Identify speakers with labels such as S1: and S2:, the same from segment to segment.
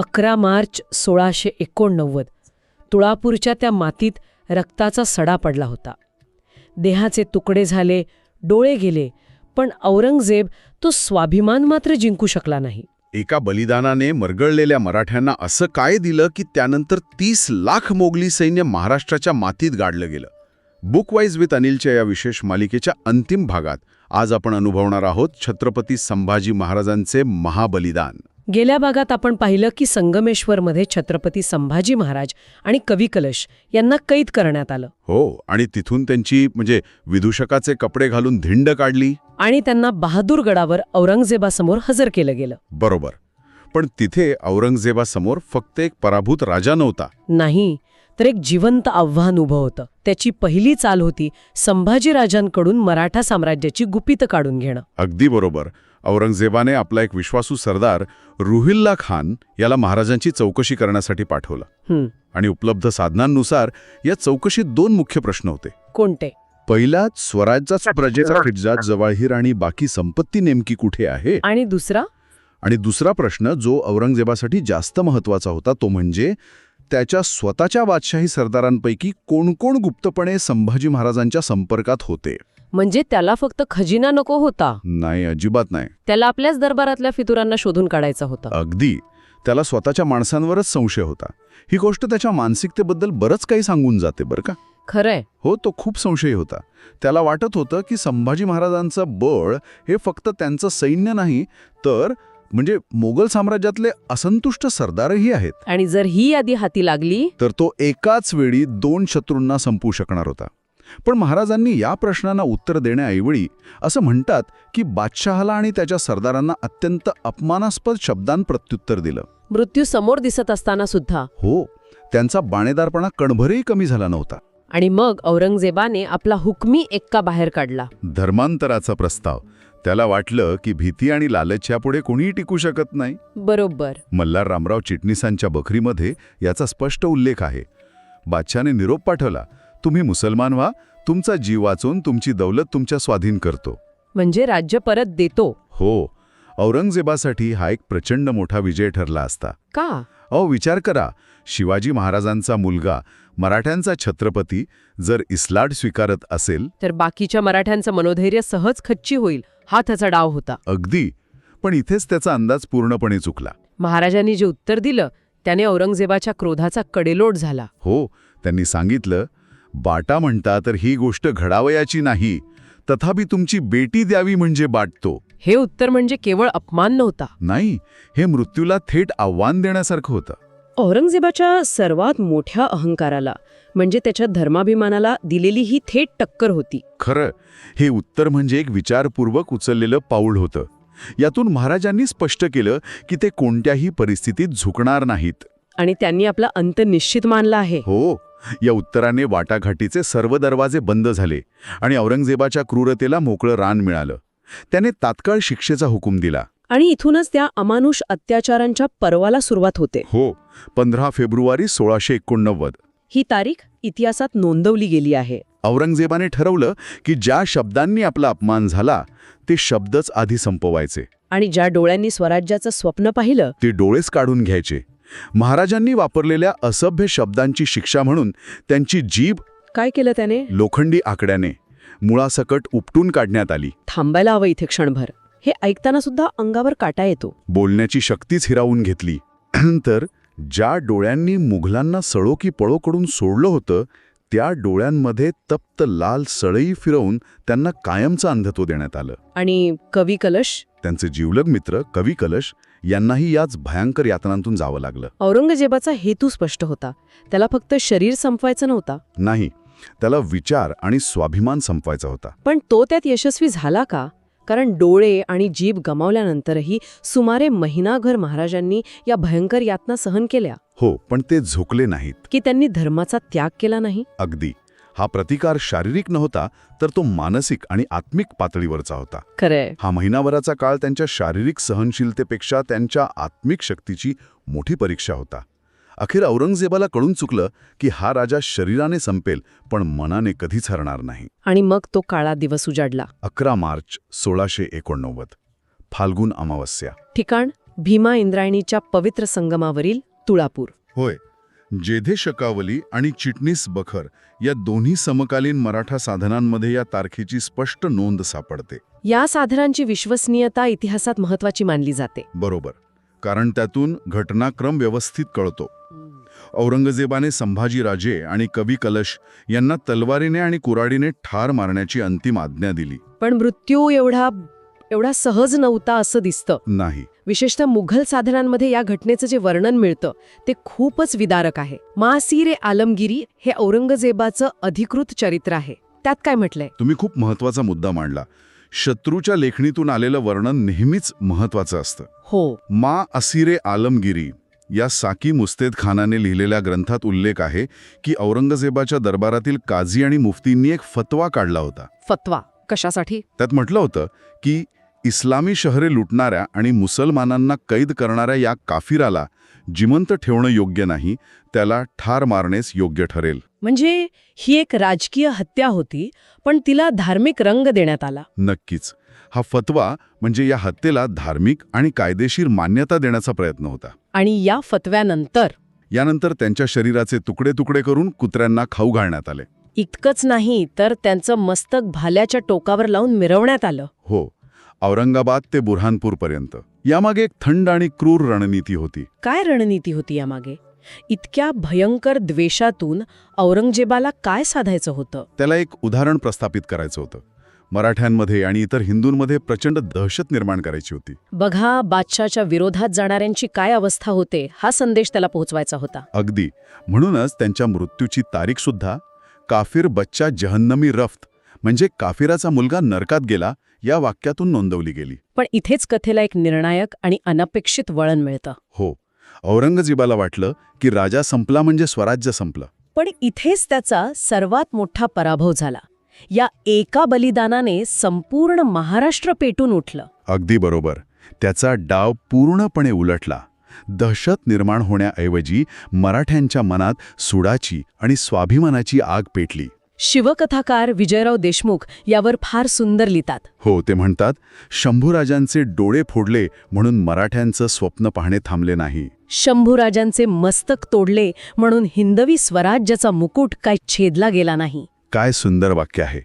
S1: अकरा मार्च सोळाशे एकोणनव्वद. तुळापूरच्या त्या मातीत रक्ताचा सडा पडला होता. देहाचे तुकडे झाले डोळे गेले पण औरंगजेब तो स्वाभिमान मात्र जिंकू शकला नाही.
S2: एका बलिदानाने मरगळलेल्या मराठ्यांना असं काय दिलं की त्यानंतर तीस लाख मोगली सैन्य महाराष्ट्राच्या मातीत गाडलं गेलं? बुकवाईज विथ अनिलच्या या विशेष मालिकेच्या अंतिम भागात आज आपण अनुभवणार आहोत छत्रपती संभाजी महाराजांचे महाबलिदान.
S1: गेल्या भागात आपण पाहिलं की संगमेश्वरमध्ये छत्रपती संभाजी महाराज आणि कवी कलश यांना कैद करण्यात आलं.
S2: हो आणि तिथून त्यांची म्हणजे विदूषकाचे कपडे घालून धिंड काढली?
S1: आणि त्यांना बहादूरगडावर औरंगजेबासमोर हजर केलं गेलं.
S2: बरोबर. पण तिथे औरंगजेबासमोर फक्त एक पराभूत राजा नव्हता.
S1: नाही तर एक जिवंत आव्हान उभं होतं. त्याची पहिली चाल होती संभाजीराजांकडून मराठा साम्राज्याची गुपितं काढून घेणं.
S2: अगदी बरोबर. औरंगजेबाने आपला एक विश्वासू सरदार रुहिल्ला खान याला महाराजांची चौकशी करण्यासाठी पाठवलं.
S1: हं,
S2: आणि उपलब्ध साधनांनुसार या चौकशीत दोन मुख्य प्रश्न होते.
S1: कोणते?
S2: पहिला स्वराज्याच प्रजेचा खिज्जा जवाहीर आणि बाकी संपत्ती नेमकी कुठे आहे?
S1: आणि दुसरा?
S2: आणि दुसरा प्रश्न जो औरंगजेबासाठी जास्त महत्त्वाचा होता तो म्हणजे त्याच्या स्वतःच्या बादशाही सरदारांपैकी कोण कोण गुप्तपणे संभाजी महाराजांच्या संपर्कात होते?
S1: म्हणजे त्याला फक्त खजिना नको होता.
S2: नाही अजिबात नाही.
S1: त्याला आपल्याच दरबारातल्या फितुरांना शोधून काढायचा होता.
S2: अगदी. त्याला स्वतःच्या माणसांवरच संशय होता. ही गोष्ट त्याच्या मानसिकतेबद्दल बरंच काही सांगून जाते बरं का?
S1: खरंय.
S2: हो तो खूप संशयी होता. त्याला वाटत होतं की संभाजी महाराजांचं बळ हे फक्त त्यांचं सैन्य नाही तर म्हणजे मोगल साम्राज्यातले असंतुष्ट सरदारही आहेत.
S1: आणि जर ही यादी हाती लागली?
S2: तर तो एकाच वेळी दोन शत्रूंना संपवू शकणार होता. पण महाराजांनी या प्रश्नांना उत्तर देण्याऐवळी असं म्हणतात की बादशहाला आणि त्याच्या सरदारांना अत्यंत अपमानास्पद शब्दांत प्रत्युत्तर दिलं.
S1: मृत्यू समोर दिसत असताना सुद्धा.
S2: हो त्यांचा बाणेदारपणा कणभरही कमी झाला नव्हता.
S1: आणि मग औरंगजेबाने आपला हुकमी एक्का बाहेर काढला.
S2: धर्मांतराचा प्रस्ताव. त्याला वाटलं की भीती आणि लालच यापुढे कोणीही टिकू शकत नाही.
S1: बरोबर.
S2: मल्हार रामराव चिटणीसांच्या बखरीमध्ये याचा स्पष्ट उल्लेख आहे. बादशाने निरोप पाठवला. तुम्ही मुसलमान व्हा तुमचा जीव वाचून तुमची दौलत तुमच्या स्वाधीन करतो.
S1: म्हणजे राज्य परत देतो.
S2: हो औरंगजेबासाठी हा एक प्रचंड मोठा विजय ठरला असता.
S1: का?
S2: अहो विचार करा शिवाजी महाराजांचा मुलगा मराठ्यांचा छत्रपती जर इस्लाट स्वीकारत असेल.
S1: तर बाकीच्या मराठ्यांचं मनोधैर्य सहज खच्ची होईल हा त्याचा डाव होता.
S2: अगदी पण इथेच त्याचा अंदाज पूर्णपणे चुकला.
S1: महाराजांनी जे उत्तर दिलं त्याने औरंगजेबाच्या क्रोधाचा कडेलोट झाला.
S2: हो त्यांनी सांगितलं बाटा म्हणता तर ही गोष्ट घडावयाची नाही. तथापि तुमची बेटी द्यावी म्हणजे बाटतो
S1: हे उत्तर म्हणजे केवळ अपमान नव्हता.
S2: नाही हे मृत्यूला थेट आव्हान देण्यासारखं होतं.
S1: औरंगजेबाच्या सर्वात मोठ्या अहंकाराला म्हणजे त्याच्या धर्माभिमानाला दिलेली ही थेट टक्कर होती.
S2: खरं हे उत्तर म्हणजे एक विचारपूर्वक उचललेलं पाऊल होतं. यातून महाराजांनी स्पष्ट केलं की ते कोणत्याही परिस्थितीत झुकणार नाहीत.
S1: आणि त्यांनी आपला अंत निश्चित मानला आहे.
S2: हो. या उत्तराने वाटाघाटीचे सर्व दरवाजे बंद झाले आणि औरंगजेबाच्या क्रूरतेला मोकळं रान मिळालं. त्याने तात्काळ शिक्षेचा हुकूम दिला.
S1: आणि इथूनच त्या अमानुष अत्याचारांच्या पर्वाला सुरुवात होते.
S2: हो पंधरा फेब्रुवारी सोळाशे एकोणनव्वद.
S1: ही तारीख इतिहासात नोंदवली गेली आहे.
S2: औरंगजेबाने ठरवलं की ज्या शब्दांनी आपला अपमान झाला ते शब्दच आधी संपवायचे.
S1: आणि ज्या डोळ्यांनी स्वराज्याचं स्वप्न पाहिलं
S2: ते डोळेच काढून घ्यायचे. महाराजांनी वापरलेल्या असभ्य शब्दांची शिक्षा म्हणून त्यांची जीभ
S1: काय केलं त्याने?
S2: लोखंडी आकड्याने मुळासकट उपटून काढण्यात आली.
S1: थांबायला हवं इथे क्षणभर. हे ऐकताना सुद्धा अंगावर काटा येतो.
S2: बोलण्याची शक्तीच हिरावून घेतली. तर ज्या डोळ्यांनी मुघलांना सळो की पळो कडून सोडलं होतं त्या डोळ्यांमध्ये तप्त लाल सळई फिरवून त्यांना कायमचं अंधत्व देण्यात आलं.
S1: आणि कवी कलश?
S2: त्यांचे जीवलग मित्र कवी कलश यांनाही याच भयंकर यातनांतून जावं लागलं.
S1: औरंगजेबाचा हेतू स्पष्ट होता. त्याला फक्त शरीर संपवायचं नव्हता.
S2: नाही त्याला विचार आणि स्वाभिमान संपवायचा होता.
S1: पण तो त्यात यशस्वी झाला का? कारण डोळे आणि जीभ गमावल्यानंतरही सुमारे महिनाभर महाराजांनी या भयंकर यातना सहन केल्या.
S2: हो पण ते झुकले नाहीत.
S1: की त्यांनी धर्माचा त्याग केला नाही?
S2: अगदी. हा प्रतिकार शारीरिक नव्हता तर तो मानसिक आणि आत्मिक पातळीवरचा होता.
S1: खरंय.
S2: हा महिनाभराचा काळ त्यांच्या शारीरिक सहनशीलतेपेक्षा त्यांच्या आत्मिक शक्तीची मोठी परीक्षा होता. अखेर औरंगजेबाला कळून चुकलं की हा राजा शरीराने संपेल पण मनाने कधीच हरणार नाही.
S1: आणि मग तो काळा दिवस उजाडला.
S2: अकरा मार्च सोळाशे एकोणनव्वद. फाल्गुन अमावस्या.
S1: ठिकाण भीमा इंद्रायणीच्या पवित्र संगमावरील तुळापूर.
S2: होय. जेधे शकावली आणि चिटणीस बखर या दोन्ही समकालीन मराठा साधनांमध्ये या तारखेची स्पष्ट नोंद सापडते.
S1: या साधनांची विश्वसनीयता इतिहासात महत्वाची मानली जाते.
S2: बरोबर. कारण त्यातून घटनाक्रम व्यवस्थित कळतो. औरंगजेबाने संभाजीराजे आणि कवी कलश यांना तलवारीने आणि कुराडीने ठार मारण्याची अंतिम आज्ञा दिली.
S1: पण मृत्यू एवढा एवढा सहज नव्हता असं दिसतं.
S2: नाही.
S1: विशेषतः मुघल साधनांमध्ये या घटनेचं जे वर्णन मिळतं ते खूपच विदारक आहे. मासिरे आलमगिरी हे औरंगजेबाचं अधिकृत चरित्र आहे. त्यात काय म्हटलंय?
S2: तुम्ही खूप महत्त्वाचा मुद्दा मांडला. शत्रूच्या लेखणीतून आलेलं वर्णन नेहमीच महत्वाचं असतं.
S1: हो.
S2: मा असिरे आलमगिरी या साकी मुस्तेद खानाने लिहिलेल्या ग्रंथात उल्लेख आहे की औरंगजेबाच्या दरबारातील काझी आणि मुफ्तींनी एक फतवा काढला होता.
S1: फतवा? कशासाठी?
S2: त्यात म्हटलं होतं की इस्लामी शहरे लुटणाऱ्या आणि मुसलमानांना कैद करणाऱ्या या काफिराला जिवंत ठेवणं योग्य नाही त्याला ठार मारणेच योग्य ठरेल.
S1: म्हणजे ही एक राजकीय हत्या होती पण तिला धार्मिक रंग देण्यात आला.
S2: नक्कीच. हा फतवा म्हणजे या हत्येला धार्मिक आणि कायदेशीर मान्यता देण्याचा प्रयत्न होता.
S1: आणि या फतव्यानंतर
S2: यानंतर त्यांच्या शरीराचे तुकडे तुकडे करून कुत्र्यांना खाऊ घालण्यात आले.
S1: इतकंच नाही तर त्यांचं मस्तक भाल्याच्या टोकावर लावून मिरवण्यात आलं.
S2: हो औरंगाबाद ते बुरहानपूरपर्यंत. यामागे एक थंड आणि क्रूर रणनीती होती.
S1: काय रणनीती होती यामागे? इतक्या भयंकर द्वेषातून औरंगजेबाला काय साधायचं होतं?
S2: त्याला एक उदाहरण प्रस्थापित करायचं होतं. मराठ्यांमध्ये आणि इतर हिंदूंमध्ये प्रचंड दहशत निर्माण करायची होती.
S1: बघा बादशाच्या विरोधात जाणाऱ्यांची काय अवस्था होते हा संदेश त्याला पोहोचवायचा होता.
S2: अगदी. म्हणूनच त्यांच्या मृत्यूची तारीखसुद्धा काफिर बच्चा जहन्नमी रफ्त म्हणजे काफिराचा मुलगा नरकात गेला या वाक्यातून नोंदवली गेली.
S1: पण इथेच कथेला एक निर्णायक आणि अनपेक्षित वळण मिळतं.
S2: हो औरंगजेबाला वाटलं की राजा संपला म्हणजे स्वराज्य संपलं.
S1: पण इथेच त्याचा सर्वात मोठा पराभव झाला. या एका बलिदानाने संपूर्ण महाराष्ट्र पेटून उठलं.
S2: अगदी बरोबर. त्याचा डाव पूर्णपणे उलटला. दहशत निर्माण होण्याऐवजी मराठ्यांच्या मनात सुडाची आणि स्वाभिमानाची आग पेटली.
S1: शिवकथाकार विजयराव देशमुख यावर फार सुंदर लिहितात.
S2: हो ते म्हणतात शंभूराजांचे डोळे फोडले म्हणून मराठ्यांचं स्वप्न पाहणे थांबले नाही.
S1: शंभूराजांचे मस्तक तोडले म्हणून हिंदवी स्वराज्याचा मुकुट काय छेदला गेला नाही.
S2: काय सुंदर वाक्य आहे.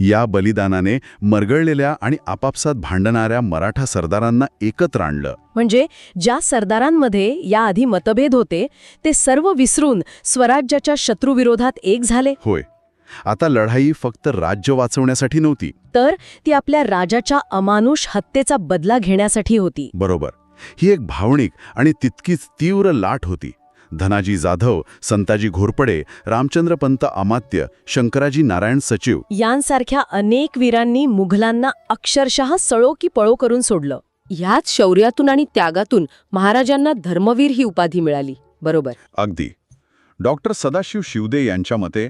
S2: या बलिदानाने मरगळलेल्या आणि आपापसात भांडणाऱ्या मराठा सरदारांना एकत्र आणलं.
S1: म्हणजे ज्या सरदारांमध्ये याआधी मतभेद होते ते सर्व विसरून स्वराज्याच्या शत्रुविरोधात एक झाले?
S2: होय. आता लढाई फक्त राज्य वाचवण्यासाठी नव्हती.
S1: तर ती आपल्या राजाच्या अमानुष हत्येचा बदला घेण्यासाठी होती.
S2: बरोबर. ही एक भावनिक आणि तितकीच तीव्र लाट होती. धनाजी जाधव संताजी घोरपडे रामचंद्र पंत अमात्य शंकराजी नारायण सचिव
S1: यांसारख्या अनेक वीरांनी मुघलांना अक्षरशः सळो की पळो करून सोडलं. ह्याच शौर्यातून आणि त्यागातून महाराजांना धर्मवीर ही उपाधी मिळाली. बरोबर.
S2: अगदी. डॉक्टर सदाशिव शिवदे यांच्या मते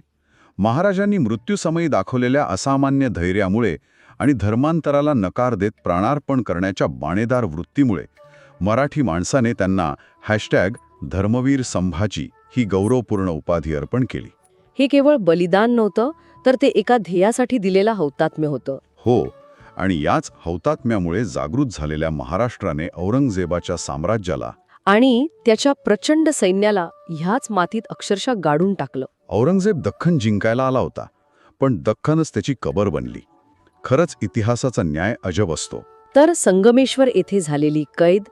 S2: महाराजांनी मृत्यूसमयी दाखवलेल्या असामान्य धैर्यामुळे आणि धर्मांतराला नकार देत प्राणार्पण करण्याच्या बाणेदार वृत्तीमुळे मराठी माणसाने त्यांना हॅशटॅग धर्मवीर संभाजी ही गौरवपूर्ण उपाधी अर्पण केली.
S1: हे केवळ बलिदान नव्हतं तर ते एका ध्येयासाठी दिलेला हौतात्म्य होतं.
S2: हो आणि याच हौतात्म्यामुळे जागृत झालेल्या महाराष्ट्राने औरंगजेबाच्या साम्राज्याला
S1: आणि त्याच्या प्रचंड सैन्याला ह्याच मातीत अक्षरशः गाडून टाकलं.
S2: औरंगजेब दख्खन जिंकायला आला होता पण दख्खनच त्याची कबर बनली. खरंच इतिहासाचा न्याय अजब असतो.
S1: तर संगमेश्वर येथे झालेली कैद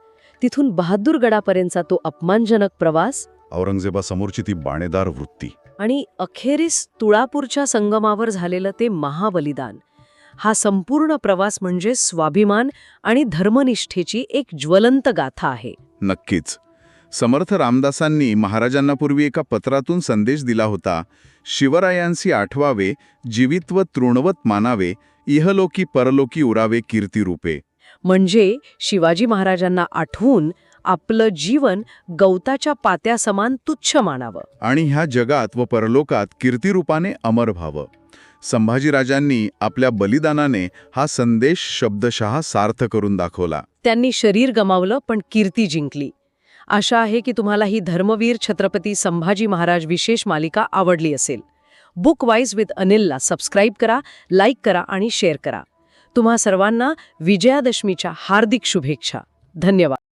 S1: तिथून बहादूरगडापर्यंतचा तो अपमानजनक प्रवास?
S2: औरंगजेबासमोरची ती बाणेदार वृत्ती.
S1: आणि अखेरीस तुळापूरच्या संगमावर झालेलं ते महाबलिदान. हा संपूर्ण प्रवास म्हणजे स्वाभिमान आणि धर्मनिष्ठेची एक ज्वलंत गाथा आहे.
S2: नक्कीच. समर्थ रामदासांनी महाराजांना पूर्वी एका पत्रातून संदेश दिला होता शिवरायांसी आठवावे जीवित्व तृणवत मानावे इहलोकी परलोकी उरावे कीर्तिरूपे
S1: म्हणजे शिवाजी महाराजांना आठवून आपलं जीवन गवताच्या पात्यासमान तुच्छ मानावं.
S2: आणि ह्या जगात व परलोकात कीर्तिरूपाने अमर व्हावं. संभाजीराजांनी आपल्या बलिदानाने हा संदेश शब्दशः सार्थ करून दाखवला.
S1: त्यांनी शरीर गमावलं पण कीर्ती जिंकली. आशा आहे की तुम्हाला ही धर्मवीर छत्रपती संभाजी महाराज विशेष मालिका आवडली असेल. बुक वाईज विथ अनिलला सबस्क्राईब करा लाईक करा आणि शेअर करा. तुम्हा सर्वांना विजयादशमीच्या हार्दिक शुभेच्छा. धन्यवाद.